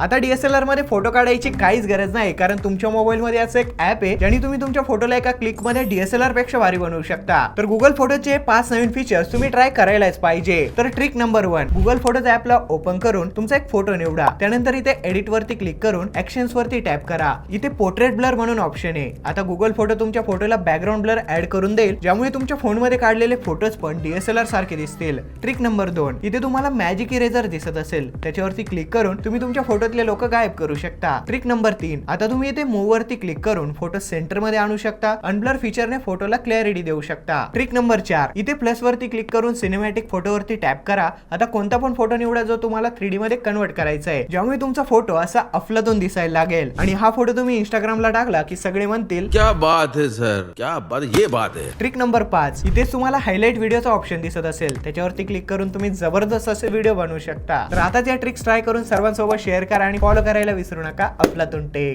आता डीएसएलआरमध्ये फोटो काढायची काहीच गरज नाही कारण तुमच्या मोबाईल मध्ये असं एक ऍप आहे ज्याने तुम्ही तुमच्या फोटोला एका क्लिकमध्ये डीएसएलआरपेक्षा भारी बनवू शकता. तर गुगल फोटोचे पाच नवीन फीचर्स तुम्ही ट्राय करायलाच पाहिजे. तर trick number one Google Photos ऍपला open करून तुमचा एक फोटो निवडा. त्यानंतर इथे एडिट वरती क्लिक करून ऍक्शन्स वरती टॅप करा. इथे पोर्ट्रेट ब्लर म्हणून ऑप्शन आहे. आता गुगल फोटो तुमच्या फोटोला बॅकग्राऊंड ब्लर ऍड करून देईल ज्यामुळे तुमच्या फोनमध्ये काढलेले फोटोज पण डीएसएलआर सारखे दिसतील. ट्रिक नंबर दोन इथे तुम्हाला मॅजिक इरेजर दिसत असेल. त्याच्यावरती क्लिक करून तुम्ही तुमच्या फोटो फोटोतले लोक गायब करू शकता. ट्रिक नंबर तीन. आता तुम्ही इथे मूव वरती क्लिक करून फोटो सेंटरमध्ये आणू शकता. अनब्लर फीचरने फोटोला क्लॅरिटी देऊ शकता. ट्रिक नंबर चार. इथे प्लस वरती क्लिक करून सिनेमॅटिक फोटोवरती टॅप करा. आता कोणता पण फोटो निवडा जो तुम्हाला थ्री डी मध्ये कन्वर्ट करायचा आहे ज्यामुळे तुमचा फोटो असा अफलातून दिसायला लागेल. आणि हा फोटो तुम्ही इंस्टाग्रामला टाकला की सगळे म्हणतील क्या बात है सर. क्या बात ये बात है. ट्रिक नंबर पाच. इथेच तुम्हाला हायलाइट व्हिडिओचा ऑप्शन दिसत असेल. त्याच्यावरती क्लिक करून तुम्ही जबरदस्त असे व्हिडिओ बनवू शकता. तर आता या ट्रिक्स ट्राय करून सर्वांसोबत शेअर करा आणि फॉलो करायला विसरू नका अफलातून टेक